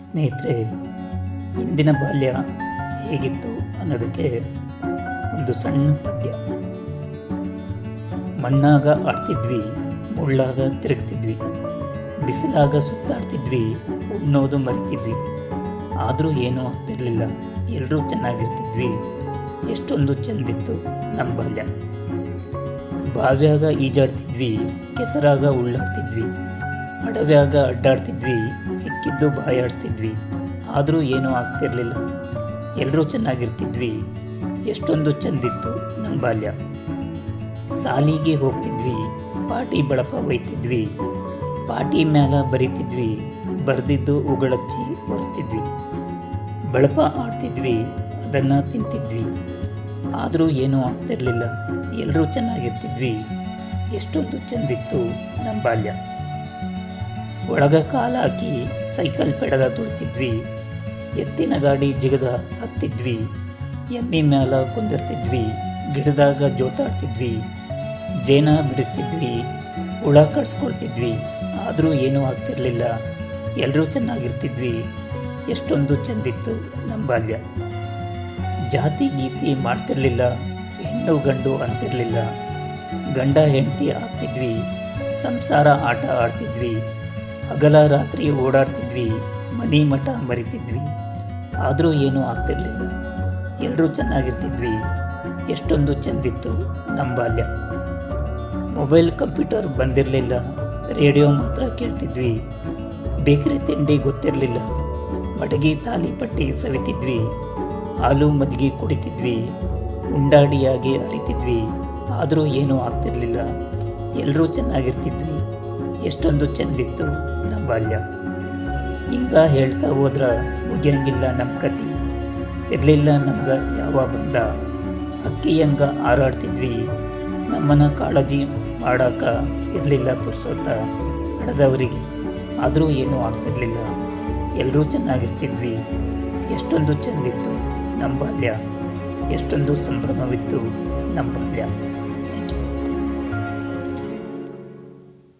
ಸ್ನೇಹಿತರೆ, ಇಂದಿನ ಬಾಲ್ಯ ಹೇಗಿತ್ತು ಅನ್ನೋದಕ್ಕೆ ಒಂದು ಸಣ್ಣ ಪದ್ಯ. ಮಣ್ಣಾಗ ಆಡ್ತಿದ್ವಿ, ಮುಳ್ಳಾಗ ತಿರುಗ್ತಿದ್ವಿ, ಬಿಸಿಲಾಗ ಸುತ್ತಾಡ್ತಿದ್ವಿ, ಉಣ್ಣೋದು ಮರಿತಿದ್ವಿ. ಆದರೂ ಏನೂ ಆಗ್ತಿರಲಿಲ್ಲ ಎಲ್ಲರೂ ಚೆನ್ನಾಗಿರ್ತಿದ್ವಿ. ಎಷ್ಟೊಂದು ಚೆಂದಿತ್ತು ನಮ್ಮ ಬಾಲ್ಯ. ಬಾವ್ಯಾಗ ಈಜಾಡ್ತಿದ್ವಿ, ಕೆಸರಾಗ ಉಳ್ಳಾಡ್ತಿದ್ವಿ. ಅಡವ್ಯಾಗ ಅಡ್ಡಾಡ್ತಿದ್ವಿ, ಸಿಕ್ಕಿದ್ದು ಬಾಯಾಡಿಸ್ತಿದ್ವಿ. ಆದರೂ ಏನೂ ಆಗ್ತಿರಲಿಲ್ಲ. ಎಲ್ಲರೂ ಚೆನ್ನಾಗಿರ್ತಿದ್ವಿ. ಎಷ್ಟೊಂದು ಚೆಂದಿತ್ತು ನಮ್ಮ ಬಾಲ್ಯ. ಸಾಲಿಗೆ ಹೋಗ್ತಿದ್ವಿ, ಪಾಟಿ ಬಳಪ ಒಯ್ತಿದ್ವಿ. ಪಾಟಿ ಮ್ಯಾಲ ಬರಿತಿದ್ವಿ, ಬರೆದಿದ್ದು ಉಗಳಚ್ಚಿ ಒರೆಸ್ತಿದ್ವಿ. ಬಳಪ ಆಡ್ತಿದ್ವಿ, ಅದನ್ನು ತಿಂತಿದ್ವಿ. ಆದರೂ ಏನೂ ಆಗ್ತಿರಲಿಲ್ಲ. ಎಲ್ಲರೂ ಚೆನ್ನಾಗಿರ್ತಿದ್ವಿ. ಎಷ್ಟೊಂದು ಚೆಂದಿತ್ತು ನಮ್ಮ ಬಾಲ್ಯ. ಒಳಗ ಕಾಲ ಹಾಕಿ ಸೈಕಲ್ ಪೆಡದ ತುಳಿತಿದ್ವಿ. ಎತ್ತಿನ ಗಾಡಿ ಜಿಗದ ಹತ್ತಿದ್ವಿ. ಎಮ್ಮಿ ಮ್ಯಾಲ ಕುಂದಿರ್ತಿದ್ವಿ. ಗಿಡದಾಗ ಜೋತಾಡ್ತಿದ್ವಿ. ಜೇನ ಬಿಡಿಸ್ತಿದ್ವಿ. ಹುಳ ಕಡ್ಸ್ಕೊಳ್ತಿದ್ವಿ. ಆದರೂ ಏನೂ ಆಗ್ತಿರಲಿಲ್ಲ. ಎಲ್ಲರೂ ಚೆನ್ನಾಗಿರ್ತಿದ್ವಿ. ಎಷ್ಟೊಂದು ಚೆಂದಿತ್ತು ನಮ್ಮ ಬಾಲ್ಯ. ಜಾತಿ ಗೀತಿ ಮಾಡ್ತಿರಲಿಲ್ಲ. ಹೆಣ್ಣು ಗಂಡು ಅಂತಿರಲಿಲ್ಲ. ಗಂಡ ಹೆಂಡತಿ ಆಗ್ತಿದ್ವಿ. ಸಂಸಾರ ಆಟ ಆಡ್ತಿದ್ವಿ. ಹಗಲ ರಾತ್ರಿ ಓಡಾಡ್ತಿದ್ವಿ, ಮನಿ ಮಠ ಮರಿತಿದ್ವಿ. ಆದರೂ ಏನೂ ಆಗ್ತಿರ್ಲಿಲ್ಲ. ಎಲ್ಲರೂ ಚೆನ್ನಾಗಿರ್ತಿದ್ವಿ. ಎಷ್ಟೊಂದು ಚೆಂದಿತ್ತು ನಮ್ಮ ಬಾಲ್ಯ. ಮೊಬೈಲ್, ಕಂಪ್ಯೂಟರ್ ಬಂದಿರಲಿಲ್ಲ. ರೇಡಿಯೋ ಮಾತ್ರ ಕೇಳ್ತಿದ್ವಿ. ಬೇಕರಿ ತಿಂಡಿ ಗೊತ್ತಿರಲಿಲ್ಲ. ಮಡಗಿ ತಾಲಿಪಟ್ಟಿ ಸವಿತಿದ್ವಿ. ಹಾಲು ಮಜ್ಜಿಗೆ ಕುಡಿತಿದ್ವಿ. ಉಂಡಾಡಿಯಾಗಿ ಅರಿತಿದ್ವಿ. ಆದರೂ ಏನೂ ಆಗ್ತಿರಲಿಲ್ಲ. ಎಲ್ಲರೂ ಚೆನ್ನಾಗಿರ್ತಿದ್ವಿ. ಎಷ್ಟೊಂದು ಚೆಂದಿತ್ತು ನಮ್ಮ ಬಾಲ್ಯ. ಹಿಂಗ ಹೇಳ್ತಾ ಹೋದ್ರ ಮುಗಿಯಂಗಿಲ್ಲ ನಮ್ಮ ಕತೆ ಇರಲಿಲ್ಲ ನಮ್ಗೆ ಯಾವ ಬಂದ. ಅಕ್ಕಿಯಂಗ ಹಾರಾಡ್ತಿದ್ವಿ. ನಮ್ಮನ್ನ ಕಾಳಜಿ ಮಾಡಾಕ ಇರಲಿಲ್ಲ ಪುರ್ಸೊತ್ತ ಹಡದವರಿಗೆ ಆದರೂ ಏನೂ ಆಗ್ತಿರ್ಲಿಲ್ಲ. ಎಲ್ಲರೂ ಚೆನ್ನಾಗಿರ್ತಿದ್ವಿ. ಎಷ್ಟೊಂದು ಚೆಂದಿತ್ತು ನಮ್ಮ ಬಾಲ್ಯ. ಎಷ್ಟೊಂದು ಸಂಭ್ರಮವಿತ್ತು ನಮ್ಮ ಬಾಲ್ಯ.